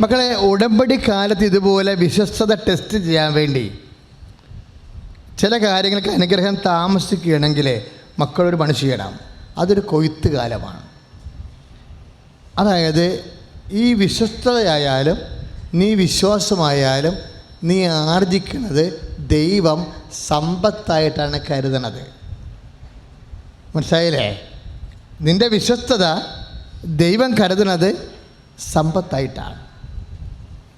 മക്കളെ ഉടമ്പടി കാലത്ത് ഇതുപോലെ വിശ്വസ്തത ടെസ്റ്റ് ചെയ്യാൻ വേണ്ടി ചില കാര്യങ്ങൾക്ക് അനുഗ്രഹം താമസിക്കുകയാണെങ്കിൽ മക്കളൊരു പണി ചെയ്യണം അതൊരു കൊയ്ത്ത് കാലമാണ്. അതായത് ഈ വിശ്വസ്തതയായാലും നീ വിശ്വാസമായാലും നീ ആർജിക്കുന്നത് ദൈവം സമ്പത്തായിട്ടാണ് കരുതണത്. മനസ്സിലായില്ലേ? നിന്റെ വിശ്വസ്തത ദൈവം കരുതുന്നത് സമ്പത്തായിട്ടാണ്.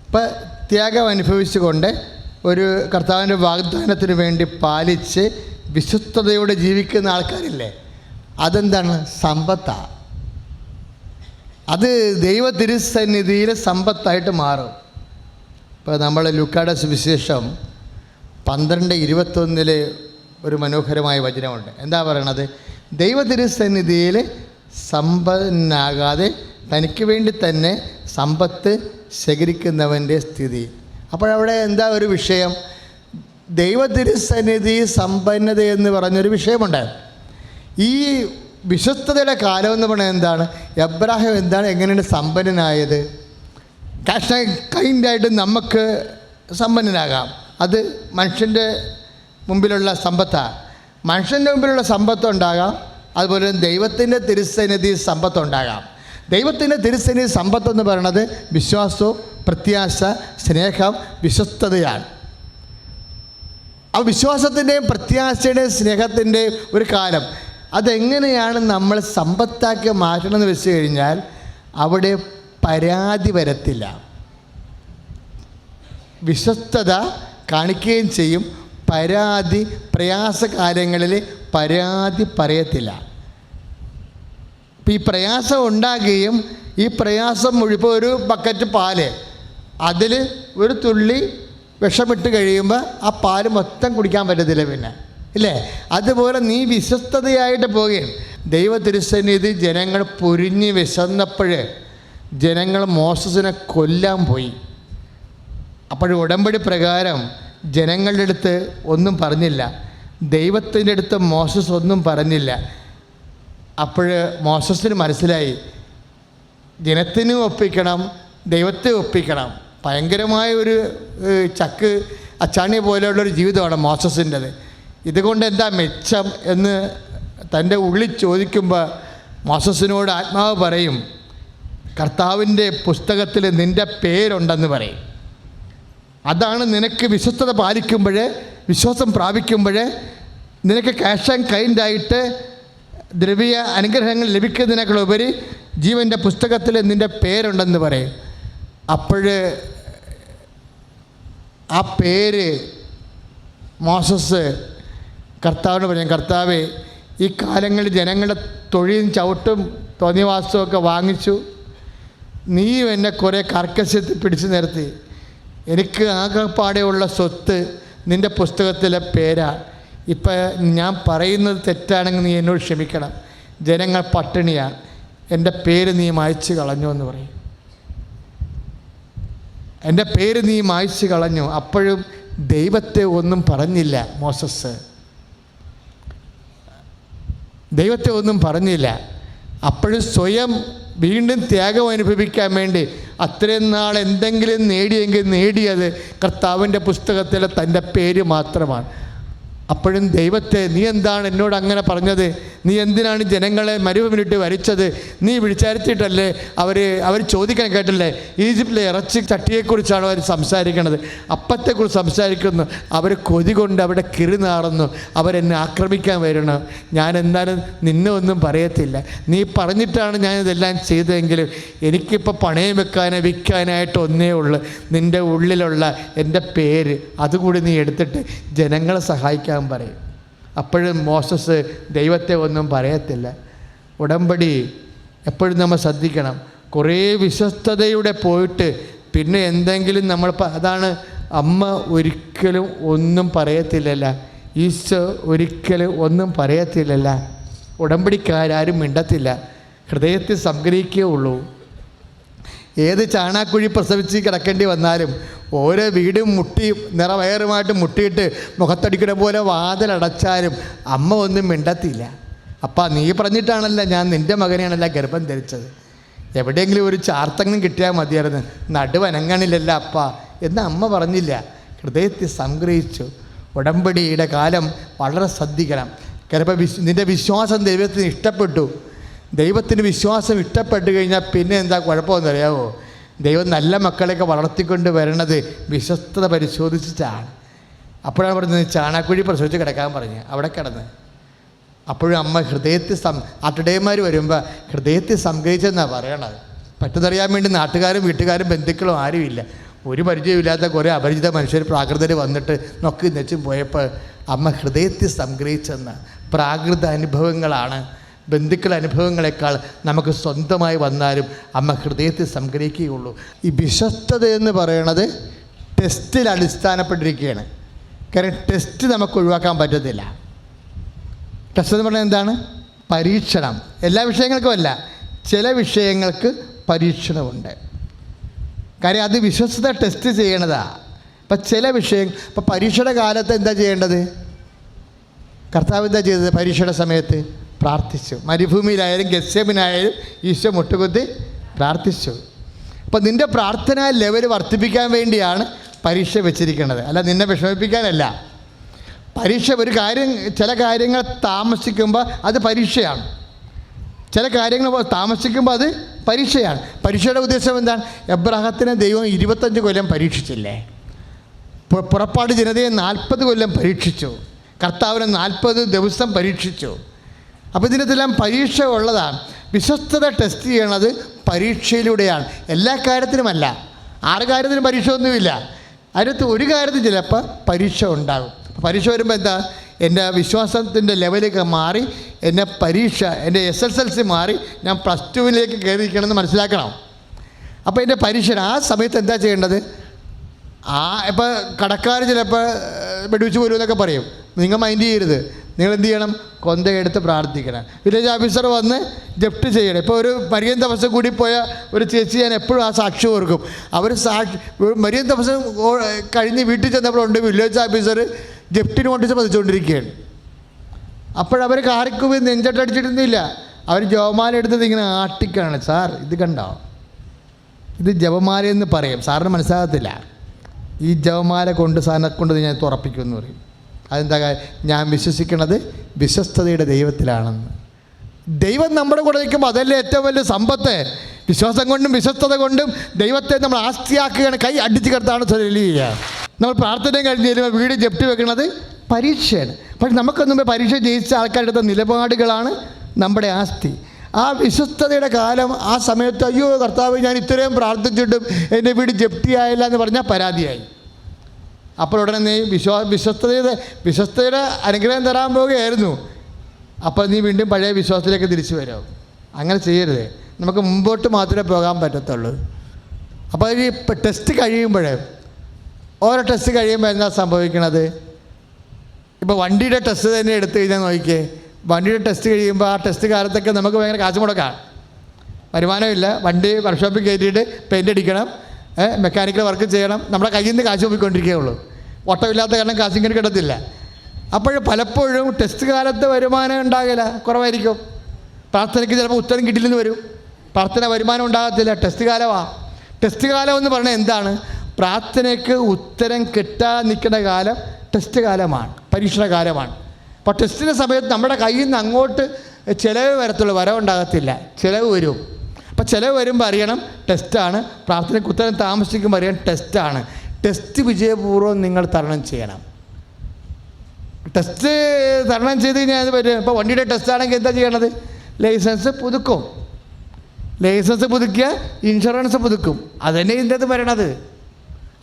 ഇപ്പം ത്യാഗം അനുഭവിച്ചുകൊണ്ട് ഒരു കർത്താവിന്റെ വാഗ്ദാനത്തിന് വേണ്ടി പാലിച്ച് വിശ്വസ്തയോടെ ജീവിക്കുന്ന ആൾക്കാരില്ലേ? അതെന്താണ്? സമ്പത്താണ് അത് ദൈവ തിരുസന്നിധിയിലെ സമ്പത്തായിട്ട് മാറും. ഇപ്പോൾ നമ്മൾ ലുക്കാട സുവിശേഷം പന്ത്രണ്ട് ഇരുപത്തൊന്നിൽ ഒരു മനോഹരമായ വചനമുണ്ട്. എന്താ പറയണത്? ദൈവ തിരുസന്നിധിയിൽ സമ്പന്നാകാതെ തനിക്ക് വേണ്ടി തന്നെ സമ്പത്ത് ശേഖരിക്കുന്നവന്റെ സ്ഥിതി. അപ്പോഴവിടെ എന്താ ഒരു വിഷയം? ദൈവതിരുസന്നിധി സമ്പന്നത എന്ന് പറഞ്ഞൊരു വിഷയമുണ്ട്. ഈ വിശ്വസ്തതയുടെ കാലം എന്ന് പറയുന്നത് എന്താണ്? എബ്രാഹിം എന്താണ് എങ്ങനെയാണ് സമ്പന്നനായത്? കാഷ് കൈൻഡായിട്ട് നമുക്ക് സമ്പന്നനാകാം. അത് മനുഷ്യന്റെ മുമ്പിലുള്ള സമ്പത്താണ് മനുഷ്യന്റെ മുമ്പിലുള്ള സമ്പത്തുണ്ടാകാം അതുപോലെ ദൈവത്തിന്റെ തിരുസന്നിധി സമ്പത്തുണ്ടാകാം ദൈവത്തിന്റെ തിരുസന്നിധി സമ്പത്തെന്ന് പറയുന്നത് വിശ്വാസവും പ്രത്യാശ സ്നേഹം വിശ്വസ്തതയാണ്. ആ വിശ്വാസത്തിന്റെയും പ്രത്യാശയുടെയും സ്നേഹത്തിന്റെയും ഒരു കാലം. അതെങ്ങനെയാണ് നമ്മൾ സമ്പത്താക്കി മാറ്റണമെന്ന് വെച്ച് കഴിഞ്ഞാൽ അവിടെ പരാതി വരത്തില്ല. വിശ്വസ്തത കാണിക്കുകയും ചെയ്യും. പരാതി പ്രയാസ കാര്യങ്ങളിൽ പരാതി പറയത്തില്ല. ഈ പ്രയാസം ഉണ്ടാകുകയും ഈ പ്രയാസം മുഴുവൻ ഒരു ബക്കറ്റ് പാൽ. അതിൽ ഒരു തുള്ളി വിഷമിട്ട് കഴിയുമ്പോൾ ആ പാൽ മൊത്തം കുടിക്കാൻ പറ്റത്തില്ല പിന്നെ. ഇല്ലേ? അതുപോലെ നീ വിശ്വസ്തതയായിട്ട് പോകുകയും ദൈവ തിരുസന്നിധി ജനങ്ങൾ പൊരിഞ്ഞ് വിശന്നപ്പോൾ ജനങ്ങൾ മോശസിനെ കൊല്ലാൻ പോയി. അപ്പോൾ ഉടമ്പടി പ്രകാരം ജനങ്ങളുടെ അടുത്ത് ഒന്നും പറഞ്ഞില്ല. ദൈവത്തിന്റെ അടുത്ത് മോശസ് ഒന്നും പറഞ്ഞില്ല. അപ്പോൾ മോശസിന് മനസ്സിലായി ജനത്തിന് ഒപ്പിക്കണം ദൈവത്തെ ഒപ്പിക്കണം. ഭയങ്കരമായ ഒരു ചക്ക് അച്ചാണി പോലെയുള്ളൊരു ജീവിതമാണ് മോസസിന്റെത് ഇതുകൊണ്ട് എന്താ മെച്ചം എന്ന് തന്റെ ഉള്ളിൽ ചോദിക്കുമ്പോൾ മോസസിനോട് ആത്മാവ് പറയും കർത്താവിന്റെ പുസ്തകത്തിൽ നിന്റെ പേരുണ്ടെന്ന് പറയും. അതാണ് നിനക്ക് വിശ്വസ്തത പാലിക്കുമ്പോൾ വിശ്വാസം പ്രാപിക്കുമ്പോൾ നിനക്ക് ക്യാഷ് ആൻഡ് കൈൻഡായിട്ട് ദ്രവ്യ അനുഗ്രഹങ്ങൾ ലഭിക്കുന്നതിനേക്കാൾ ഉപരി ജീവന്റെ പുസ്തകത്തിൽ നിന്റെ പേരുണ്ടെന്ന് പറയും. അപ്പോൾ ആ പേര് മോസസ് കർത്താവിന് പറഞ്ഞു കർത്താവ് ഈ കാലങ്ങളിൽ ജനങ്ങളുടെ തൊഴിലും ചവിട്ടും തോന്നിവാസവുമൊക്കെ വാങ്ങിച്ചു. നീ എന്നെ കുറേ കർക്കശത്തിൽ പിടിച്ചു നിർത്തി. എനിക്ക് ആകെപ്പാടെയുള്ള സ്വത്ത് നിന്റെ പുസ്തകത്തിലെ പേരാ. ഇപ്പം ഞാൻ പറയുന്നത് തെറ്റാണെങ്കിൽ നീ എന്നോട് ക്ഷമിക്കണം. ജനങ്ങൾ പട്ടിണിയാണ്. എന്റെ പേര് നീ മായ്ച്ചു കളഞ്ഞു എന്ന് പറയും. എന്റെ പേര് നീ മായ്ച്ചു കളഞ്ഞു. അപ്പോഴും ദൈവത്തെ ഒന്നും പറഞ്ഞില്ല മോസസ്. ദൈവത്തെ ഒന്നും പറഞ്ഞില്ല. അപ്പോഴും സ്വയം വീണ്ടും ത്യാഗം അനുഭവിക്കാൻ വേണ്ടി അത്രയും നാൾ എന്തെങ്കിലും നേടിയെങ്കിൽ നേടിയത് കർത്താവിന്റെ പുസ്തകത്തിലെ തന്റെ പേര് മാത്രമാണ്. അപ്പോഴും ദൈവത്തെ നീ എന്താണ് എന്നോട് അങ്ങനെ പറഞ്ഞത്? നീ എന്തിനാണ് ജനങ്ങളെ മരുഭൂമിയിട്ട് വരിച്ചത്? നീ വിളിച്ചരുത്തിയിട്ടല്ലേ? അവർ അവർ ചോദിക്കാൻ കേട്ടല്ലേ? ഈജിപ്തിലെ ഇറച്ചി ചട്ടിയെക്കുറിച്ചാണ് അവർ സംസാരിക്കണത്. അപ്പത്തെക്കുറിച്ച് സംസാരിക്കുന്നു. അവർ കൊതി കൊണ്ട് അവിടെ കിറി നാറുന്നു. അവരെന്നെ ആക്രമിക്കാൻ വരണം. ഞാൻ എന്നാലും നിന്നെ ഒന്നും പറയത്തില്ല. നീ പറഞ്ഞിട്ടാണ് ഞാൻ ഇതെല്ലാം ചെയ്തതെങ്കിലും എനിക്കിപ്പോൾ പണയം വെക്കാനോ വിൽക്കാനായിട്ട് ഒന്നേ ഉള്ളൂ. നിന്റെ ഉള്ളിലുള്ള എന്റെ പേര് അതുകൂടി നീ എടുത്തിട്ട് ജനങ്ങളെ സഹായിക്കാൻ പറയും. അപ്പോഴും മോസസ് ദൈവത്തെ ഒന്നും പറയത്തില്ല. ഉടമ്പടി എപ്പോഴും നമ്മൾ ശ്രദ്ധിക്കണം. കുറേ വിശ്വസ്തതയുടെ പോയിട്ട് പിന്നെ എന്തെങ്കിലും നമ്മൾ അതാണ് അമ്മ ഒരിക്കലും ഒന്നും പറയത്തില്ലല്ല. ഈശോ ഒരിക്കലും ഒന്നും പറയത്തില്ലല്ല. ഉടമ്പടിക്കാരും മിണ്ടത്തില്ല. ഹൃദയത്തിൽ സംഗ്രഹിക്കുകയുള്ളൂ ഏത് ചാണാക്കുഴി പ്രസവിച്ച് കിടക്കേണ്ടി വന്നാലും ഓരോ വീടും മുട്ടി നിറവയറുമായിട്ട് മുട്ടിയിട്ട് മുഖത്തടിക്കുന്ന പോലെ വാതിലടച്ചാലും അമ്മ ഒന്നും മിണ്ടത്തില്ല. അപ്പം നീ പറഞ്ഞിട്ടാണല്ലോ ഞാൻ നിന്റെ മകനെയാണല്ലോ ഗർഭം ധരിച്ചത്. എവിടെയെങ്കിലും ഒരു ചാർത്തെങ്കിലും കിട്ടിയാൽ മതിയായിരുന്നു. നടുവനങ്ങണില്ലല്ല അപ്പ എന്ന് അമ്മ പറഞ്ഞില്ല. ഹൃദയത്തിൽ സംഗ്രഹിച്ചു. ഉടമ്പടിയുടെ കാലം വളരെ ശ്രദ്ധിക്കണം. ചിലപ്പോൾ വിശ് നിന്റെ വിശ്വാസം ദൈവത്തിന് ഇഷ്ടപ്പെട്ടു. ദൈവത്തിന് വിശ്വാസം ഇഷ്ടപ്പെട്ട് കഴിഞ്ഞാൽ പിന്നെ എന്താ കുഴപ്പമെന്ന് അറിയാവോ ദൈവം നല്ല മക്കളെയൊക്കെ വളർത്തിക്കൊണ്ട് വരണത് വിശ്വസ്തത പരിശോധിച്ചിട്ടാണ്. അപ്പോഴാണ് പറഞ്ഞത് ചാണാക്കുഴി പ്രസവിച്ച് കിടക്കാൻ പറഞ്ഞ്. അവിടെ കിടന്ന്. അപ്പോഴും അമ്മ ഹൃദയത്തിൽ സം അട്ടടയന്മാർ വരുമ്പോൾ ഹൃദയത്തിൽ സംഗ്രഹിച്ചെന്നാണ് പറയണത്. പറ്റുന്നറിയാൻ വേണ്ടി നാട്ടുകാരും വീട്ടുകാരും ബന്ധുക്കളും ആരുമില്ല. ഒരു പരിചയമില്ലാത്ത കുറേ അപരിചിത മനുഷ്യർ പ്രാകൃതർ വന്നിട്ട് നൊക്കി നെച്ചും പോയപ്പോൾ അമ്മ ഹൃദയത്തിൽ സംഗ്രഹിച്ചെന്ന്. പ്രാകൃത അനുഭവങ്ങളാണ് ബന്ധുക്കൾ അനുഭവങ്ങളെക്കാൾ നമുക്ക് സ്വന്തമായി വന്നാലും അമ്മ ഹൃദയത്തിൽ സംഗ്രഹിക്കുകയുള്ളൂ. ഈ വിശ്വസ്തത എന്ന് പറയണത് ടെസ്റ്റിൽ അടിസ്ഥാനപ്പെട്ടിരിക്കുകയാണ്. കാരണം ടെസ്റ്റ് നമുക്ക് ഒഴിവാക്കാൻ പറ്റത്തില്ല. ടെസ്റ്റ് എന്ന് പറഞ്ഞാൽ എന്താണ്? പരീക്ഷണം. എല്ലാ വിഷയങ്ങൾക്കും അല്ല ചില വിഷയങ്ങൾക്ക് പരീക്ഷണമുണ്ട്. കാര്യം അത് വിശ്വസ്ത ടെസ്റ്റ് ചെയ്യണതാ. അപ്പം ചില വിഷയം ഇപ്പം പരീക്ഷയുടെ കാലത്ത് എന്താ ചെയ്യേണ്ടത്? കർത്താവ് എന്താ ചെയ്തത് പരീക്ഷയുടെ സമയത്ത്? പ്രാർത്ഥിച്ചു. മരുഭൂമിയിലായാലും ഗസ്യമിനായാലും ഈശോ മുട്ടുകുത്തി പ്രാർത്ഥിച്ചു. അപ്പം നിന്റെ പ്രാർത്ഥന ലെവൽ വർദ്ധിപ്പിക്കാൻ വേണ്ടിയാണ് പരീക്ഷ വെച്ചിരിക്കുന്നത്. അല്ല നിന്നെ വിഷമിപ്പിക്കാനല്ല. പരീക്ഷ ഒരു കാര്യം ചില കാര്യങ്ങൾ താമസിക്കുമ്പോൾ അത് പരീക്ഷയാണ്. ചില കാര്യങ്ങൾ താമസിക്കുമ്പോൾ അത് പരീക്ഷയാണ്. പരീക്ഷയുടെ ഉദ്ദേശം എന്താണ്? എബ്രഹത്തിനെ ദൈവം ഇരുപത്തഞ്ച് കൊല്ലം പരീക്ഷിച്ചില്ലേ? പുറപ്പാട് ജനതയെ നാൽപ്പത് കൊല്ലം പരീക്ഷിച്ചു. കർത്താവിനെ നാൽപ്പത് ദിവസം പരീക്ഷിച്ചു. അപ്പോൾ ഇതിനെല്ലാം പരീക്ഷ ഉള്ളതാണ്. വിശ്വസ്തത ടെസ്റ്റ് ചെയ്യണത് പരീക്ഷയിലൂടെയാണ്. എല്ലാ കാര്യത്തിനുമല്ല. ആറ് കാര്യത്തിനും പരീക്ഷ ഒന്നുമില്ല അതിനകത്ത് ഒരു കാര്യത്തിൽ ചിലപ്പോൾ പരീക്ഷ ഉണ്ടാകും. പരീക്ഷ വരുമ്പോൾ എന്താ? എന്റെ വിശ്വാസത്തിന്റെ ലെവലേക്ക് മാറി എന്റെ പരീക്ഷ എന്റെ എസ് എസ് എൽ സി മാറി ഞാൻ പ്ലസ് ടുവിലേക്ക് കയറിയിരിക്കണമെന്ന് മനസ്സിലാക്കണം. അപ്പോൾ എന്റെ പരീക്ഷ ആ സമയത്ത് എന്താ ചെയ്യേണ്ടത്? ആ ഇപ്പോൾ കടക്കാർ ചിലപ്പോൾ വെടിവെച്ച് പോലും എന്നൊക്കെ പറയും. നിങ്ങൾ മൈൻഡ് ചെയ്യരുത്. നിങ്ങൾ എന്ത് ചെയ്യണം കൊന്തയെടുത്ത് പ്രാർത്ഥിക്കണം. വില്ലേജ് ഓഫീസർ വന്ന് ജപ്റ്റ് ചെയ്യണം. ഇപ്പോൾ ഒരു മരിയൻ തപസ് കൂടി പോയ ഒരു ചേച്ചി ഞാൻ എപ്പോഴും ആ സാക്ഷി ഓർക്കും. അവർ സാക്ഷി മരിയൻ തപസ് കഴിഞ്ഞ് വീട്ടിൽ ചെന്നപ്പോഴുണ്ട് വില്ലേജ് ഓഫീസർ ജപ്റ്റിന് കൊണ്ട് പതിച്ചുകൊണ്ടിരിക്കുകയാണ് അപ്പോഴവർ നെഞ്ചട്ട് നെഞ്ചട്ടടിച്ചിട്ടൊന്നുമില്ല അവർ ജവമാല എടുത്തത് ഇങ്ങനെ ആട്ടിക്കാണ്. സാർ ഇത് കണ്ടോ? ഇത് ജപമാല എന്ന് പറയും. സാറിന് മനസ്സിലാകത്തില്ല. ഈ ജപമാല കൊണ്ട് സാറിനെ കൊണ്ട് ഞാൻ തുറപ്പിക്കുമെന്ന് പറയും. അതെന്താ ഞാൻ വിശ്വസിക്കുന്നത് വിശ്വസ്തതയുടെ ദൈവത്തിലാണെന്ന്. ദൈവം നമ്മുടെ കൂടെ നിൽക്കുമ്പോൾ അതല്ലേ ഏറ്റവും വലിയ സമ്പത്ത്. വിശ്വാസം കൊണ്ടും വിശ്വസ്തത കൊണ്ടും ദൈവത്തെ നമ്മൾ ആസ്തിയാക്കുകയാണ്. കൈ അടിച്ചു കിടത്താണ് ചെയ്യുക നമ്മൾ പ്രാർത്ഥന കഴിഞ്ഞ് തരുമ്പോൾ വീട് ജപ്തി വെക്കുന്നത് പരീക്ഷയാണ്. പക്ഷെ മുമ്പേ പരീക്ഷ ജയിച്ച ആൾക്കാരുടെ നിലപാടുകളാണ് നമ്മുടെ ആസ്തി. ആ വിശ്വസ്തതയുടെ കാലം ആ സമയത്ത് അയ്യോ കർത്താവ് ഞാൻ ഇത്രയും പ്രാർത്ഥിച്ചിട്ടും എന്റെ വീട് ജപ്തിയായില്ല എന്ന് പറഞ്ഞാൽ പരാതിയായി. അപ്പോൾ ഉടനെ നീ വിശ്വാ വിശ്വസ്തയുടെ വിശ്വസ്തയുടെ അനുഗ്രഹം തരാൻ പോവുകയായിരുന്നു. അപ്പോൾ നീ വീണ്ടും പഴയ വിശ്വാസത്തിലേക്ക് തിരിച്ചു വരും. അങ്ങനെ ചെയ്യരുത്. നമുക്ക് മുമ്പോട്ട് മാത്രമേ പോകാൻ പറ്റത്തുള്ളൂ. അപ്പോൾ ഈ ടെസ്റ്റ് കഴിയുമ്പോഴേ ഓരോ ടെസ്റ്റ് കഴിയുമ്പോൾ എന്താ സംഭവിക്കണത്? ഇപ്പോൾ വണ്ടിയുടെ ടെസ്റ്റ് തന്നെ എടുത്തു കഴിഞ്ഞാൽ നോക്കിക്കേ വണ്ടിയുടെ ടെസ്റ്റ് കഴിയുമ്പോൾ ആ ടെസ്റ്റ് കാലത്തൊക്കെ നമുക്ക് ഭയങ്കര കാശ് മുടക്കാം വരുമാനമില്ല. വണ്ടി വർക്ക്ഷോപ്പിൽ കയറ്റിയിട്ട് പെയിന്റ് അടിക്കണം. മെക്കാനിക്കൽ വർക്ക് ചെയ്യണം. നമ്മുടെ കയ്യിൽ നിന്ന് കാശ് പോയിക്കൊണ്ടിരിക്കുകയുള്ളൂ. ഓട്ടമില്ലാത്ത കാരണം കാശ് ഇങ്ങനെ കിടത്തില്ല അപ്പോൾ പലപ്പോഴും ടെസ്റ്റ് കാലത്ത് വരുമാനം ഉണ്ടാകില്ല. കുറവായിരിക്കും. പ്രാർത്ഥനയ്ക്ക് ചിലപ്പോൾ ഉത്തരം കിട്ടില്ലെന്ന് വരും. പ്രാർത്ഥന വരുമാനം ഉണ്ടാകത്തില്ല. ടെസ്റ്റ് കാലമാണ് ടെസ്റ്റ് കാലം എന്ന് പറഞ്ഞാൽ എന്താണ്? പ്രാർത്ഥനയ്ക്ക് ഉത്തരം കിട്ടാൻ നിൽക്കുന്ന കാലം ടെസ്റ്റ് കാലമാണ്. പരീക്ഷണ കാലമാണ്. അപ്പോൾ ടെസ്റ്റിന്റെ സമയത്ത് നമ്മുടെ കയ്യിൽ നിന്ന് അങ്ങോട്ട് ചിലവ് വരത്തുള്ളൂ. വരവുണ്ടാകത്തില്ല. ചിലവ് വരും. ചിലവ് വരുമ്പോൾ അറിയണം ടെസ്റ്റാണ് പ്രാർത്ഥനയ്ക്ക് ഉത്തരം താമസിക്കുമ്പോൾ അറിയാം ടെസ്റ്റാണ് ടെസ്റ്റ് വിജയപൂർവം നിങ്ങൾ തരണം ചെയ്യണം. ടെസ്റ്റ് തരണം ചെയ്ത് കഴിഞ്ഞാൽ അത് പറ്റും ഇപ്പോൾ വണ്ടിയുടെ ടെസ്റ്റ് ആണെങ്കിൽ എന്താ ചെയ്യണത്? ലൈസൻസ് പുതുക്കും. ലൈസൻസ് പുതുക്കിയ ഇൻഷുറൻസ് പുതുക്കും. അതന്നെ ഇതിന്റെ വരണത്.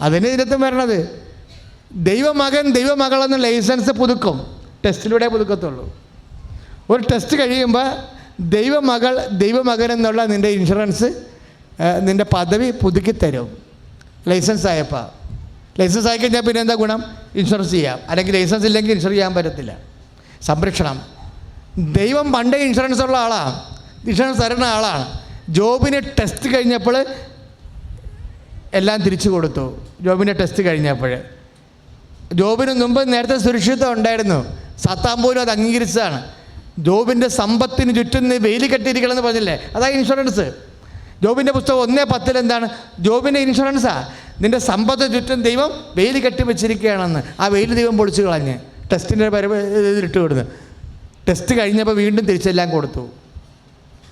അതന്നെ ഇതിന്റെ വരണത്. ദൈവമകൻ ദൈവമകളെന്ന് ലൈസൻസ് പുതുക്കും. ടെസ്റ്റിലൂടെ പുതുക്കത്തുള്ളൂ. ഒരു ടെസ്റ്റ് കഴിയുമ്പോൾ ദൈവമകൾ ദൈവമകൻ എന്നുള്ള നിന്റെ ഇൻഷുറൻസ് നിന്റെ പദവി പുതുക്കി തരും. ലൈസൻസ് ആയപ്പോൾ ലൈസൻസ് ആയി കഴിഞ്ഞാൽ പിന്നെ എന്താ ഗുണം? ഇൻഷുറൻസ് ചെയ്യാം. അല്ലെങ്കിൽ ലൈസൻസ് ഇല്ലെങ്കിൽ ഇൻഷുർ ചെയ്യാൻ പറ്റത്തില്ല. സംരക്ഷണം. ദൈവം പണ്ടേ ഇൻഷുറൻസ് ഉള്ള ആളാണ് ഇൻഷുറൻസ് തരുന്ന ആളാണ്. ജോബിന് ടെസ്റ്റ് കഴിഞ്ഞപ്പോൾ എല്ലാം തിരിച്ചു കൊടുത്തു. ജോബിന്റെ ടെസ്റ്റ് കഴിഞ്ഞപ്പോൾ. ജോബിന് മുമ്പ് നേരത്തെ സുരക്ഷിതം ഉണ്ടായിരുന്നു. സത്താം പോലും അത് അംഗീകരിച്ചതാണ്. ജോബിന്റെ സമ്പത്തിന് ചുറ്റും വെയിൽ കെട്ടിയിരിക്കണമെന്ന് പറഞ്ഞില്ലേ? അതായത് ഇൻഷുറൻസ് ജോബിന്റെ പുസ്തകം ഒന്നേ പത്തിൽ എന്താണ്? ജോബിന്റെ ഇൻഷുറൻസാ നിന്റെ സമ്പത്ത് ചുറ്റും ദൈവം വെയിൽ കെട്ടി വെച്ചിരിക്കുകയാണെന്ന്. ആ വെയിൽ ദൈവം പൊളിച്ചു കളഞ്ഞ്. ടെസ്റ്റിന്റെ പരിപാടിയിട്ട് വിടുന്നു. ടെസ്റ്റ് കഴിഞ്ഞപ്പോൾ വീണ്ടും തിരിച്ചെല്ലാം കൊടുത്തു.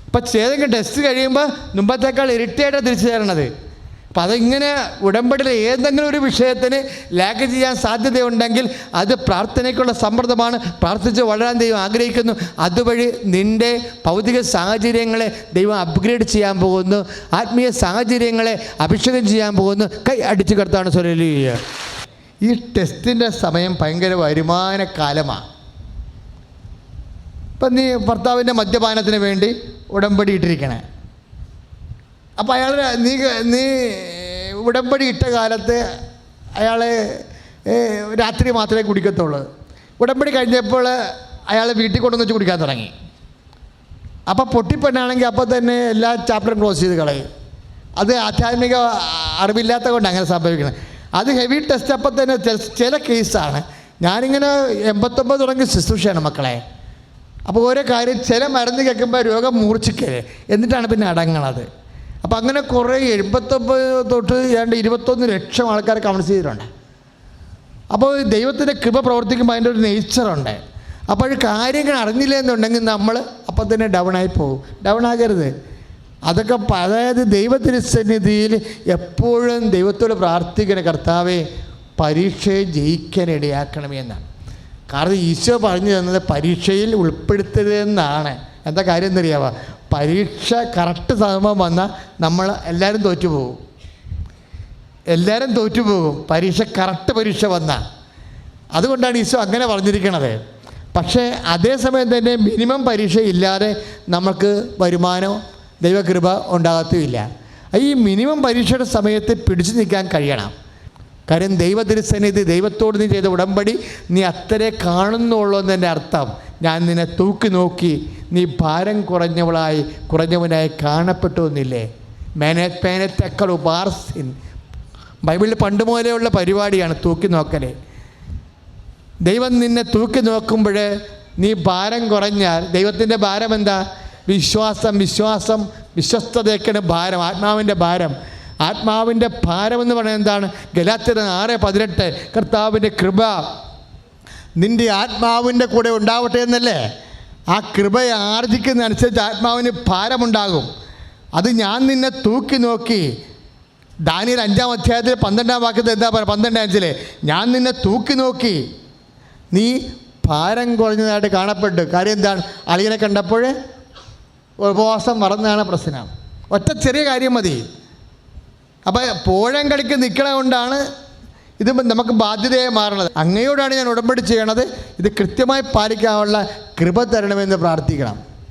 അപ്പം ഏതെങ്കിലും ടെസ്റ്റ് കഴിയുമ്പോൾ മുമ്പത്തേക്കാൾ ഇരട്ടിയായിട്ടാണ് തിരിച്ചു തരണത്. അപ്പം അതിങ്ങനെ ഉടമ്പടിയിലെ ഏതെങ്കിലും ഒരു വിഷയത്തിന് ലാഗ് ചെയ്യാൻ സാധ്യതയുണ്ടെങ്കിൽ അത് പ്രാർത്ഥനയ്ക്കുള്ള സമ്മർദ്ദമാണ്. പ്രാർത്ഥിച്ച് വളരാൻ ദൈവം ആഗ്രഹിക്കുന്നു. അതുവഴി നിന്റെ ഭൗതിക സാഹചര്യങ്ങളെ ദൈവം അപ്ഗ്രേഡ് ചെയ്യാൻ പോകുന്നു. ആത്മീയ സാഹചര്യങ്ങളെ അഭിഷേകം ചെയ്യാൻ പോകുന്നു. കൈ അടിച്ചു കർത്താണ് സുരലി ഈ ടെസ്റ്റിന്റെ സമയം ഭയങ്കര വരുമാനക്കാലമാണ് ഇപ്പം നീ ഭർത്താവിന്റെ മദ്യപാനത്തിന് വേണ്ടി ഉടമ്പടി ഇട്ടിരിക്കണേ. അപ്പോൾ അയാൾ നീ നീ ഉടമ്പടി ഇട്ട കാലത്ത് അയാൾ രാത്രി മാത്രമേ കുടിക്കത്തുള്ളൂ. ഉടമ്പടി കഴിഞ്ഞപ്പോൾ അയാൾ വീട്ടിൽ വെച്ച് കുടിക്കാൻ തുടങ്ങി. അപ്പോൾ പൊട്ടിപ്പെണ്ണാണെങ്കിൽ അപ്പോൾ തന്നെ എല്ലാ ചാപ്റ്ററും ക്ലോസ് ചെയ്ത് കളയും. അത് ആധ്യാത്മിക അറിവില്ലാത്ത കൊണ്ട് അങ്ങനെ സംഭവിക്കുന്നത്. അത് ഹെവി ടെസ്റ്റ് അപ്പം തന്നെ ചില കേസാണ് ഞാനിങ്ങനെ എൺപത്തൊമ്പത് തുടങ്ങി ശുശ്രൂഷയാണ് മക്കളെ. അപ്പോൾ ഓരോ കാര്യം ചില മരുന്ന് കേൾക്കുമ്പോൾ രോഗം മൂർച്ഛിക്കരുത് എന്നിട്ടാണ് പിന്നെ അടങ്ങണത്. അപ്പോൾ അങ്ങനെ കുറേ എഴുപത്തൊമ്പത് തൊട്ട് ഏതാണ്ട് ഇരുപത്തൊന്ന് ലക്ഷം ആൾക്കാർ കൗൺസ് ചെയ്തിട്ടുണ്ട്. അപ്പോൾ ദൈവത്തിന്റെ കൃപ പ്രവർത്തിക്കുമ്പോൾ അതിന്റെ ഒരു നേച്ചറുണ്ട് അപ്പോൾ കാര്യങ്ങൾ അറിഞ്ഞില്ല എന്നുണ്ടെങ്കിൽ നമ്മൾ അപ്പം തന്നെ ഡൗൺ ആയി പോകും. ഡൗൺ ആകരുത്. അതൊക്കെ അതായത് ദൈവത്തിന്റെ സന്നിധിയിൽ എപ്പോഴും ദൈവത്തോട് പ്രാർത്ഥിക്കുന്ന കർത്താവെ പരീക്ഷയെ ജയിക്കാൻ ഇടയാക്കണമേ എന്നാണ്. കാരണം ഈശോ പറഞ്ഞു തന്നത് പരീക്ഷയിൽ ഉൾപ്പെടുത്തരുതെന്നാണ്. എന്താ കാര്യം എന്നറിയാവോ പരീക്ഷ കറക്റ്റ് സമയം വന്നാൽ നമ്മൾ എല്ലാവരും തോറ്റുപോകും. എല്ലാവരും തോറ്റുപോകും. പരീക്ഷ കറക്റ്റ് പരീക്ഷ വന്ന. അതുകൊണ്ടാണ് ഈശോ അങ്ങനെ പറഞ്ഞിരിക്കണത്. പക്ഷേ അതേസമയം തന്നെ മിനിമം പരീക്ഷ ഇല്ലാതെ നമുക്ക് വരുമാനം ദൈവകൃപ ഉണ്ടാകത്തുമില്ല. ഈ മിനിമം പരീക്ഷയുടെ സമയത്ത് പിടിച്ചു നിൽക്കാൻ കഴിയണം. കാര്യം ദൈവതിരുസന്നിധി ദൈവത്തോട് നീ ചെയ്ത ഉടമ്പടി നീ അത്രേ കാണുന്നുള്ളൂ എന്നതിന്റെ അർത്ഥം. ഞാൻ നിന്നെ തൂക്കി നോക്കി നീ ഭാരം കുറഞ്ഞവളായി കുറഞ്ഞവനായി കാണപ്പെട്ടു എന്നില്ലേ മേനെ പേനത്തെക്കൾ ഉപാർസിൻ. ബൈബിളിൽ പണ്ട് മുതലെയുള്ള പരിപാടിയാണ് തൂക്കി നോക്കലേ. ദൈവം നിന്നെ തൂക്കി നോക്കുമ്പോൾ നീ ഭാരം കുറഞ്ഞാൽ ദൈവത്തിന്റെ ഭാരം എന്താ? വിശ്വാസം വിശ്വാസം വിശ്വസ്തതയ്ക്കാണ് ഭാരം ആത്മാവിന്റെ ഭാരം. ആത്മാവിന്റെ ഭാരം എന്ന് പറയുന്നത് എന്താണ്? ഗലാത്തിര ആറ് പതിനെട്ട് കർത്താവിന്റെ കൃപ. നിന്റെ ആത്മാവിന്റെ കൂടെ ഉണ്ടാവട്ടെ എന്നല്ലേ? ആ കൃപയെ ആർജിക്കുന്നതനുസരിച്ച് ആത്മാവിന് ഭാരമുണ്ടാകും. അത് ഞാൻ നിന്നെ തൂക്കി നോക്കി. ദാനിയൽ അഞ്ചാം അധ്യായത്തിൽ പന്ത്രണ്ടാം വാക്യത്തിൽ എന്താ പറയുക? പന്ത്രണ്ടാം അഞ്ചിലെ ഞാൻ നിന്നെ തൂക്കി നോക്കി. നീ ഭാരം കുറഞ്ഞതായിട്ട് കാണപ്പെട്ടു. കാര്യം എന്താണ്? അളിയനെ കണ്ടപ്പോൾ ഉപവാസം മറന്നതാണ് പ്രശ്നം. ഒറ്റ ചെറിയ കാര്യം മതി. അപ്പോൾ പോഴം കളിക്ക് നിൽക്കണ കൊണ്ടാണ് ഇത് നമുക്ക് ബാധ്യതയായി മാറണത്. അങ്ങയോടാണ് ഞാൻ ഉടമ്പടി ചെയ്യണത്. ഇത് കൃത്യമായി പാലിക്കാനുള്ള കൃപ തരണമെന്ന് പ്രാർത്ഥിക്കണം.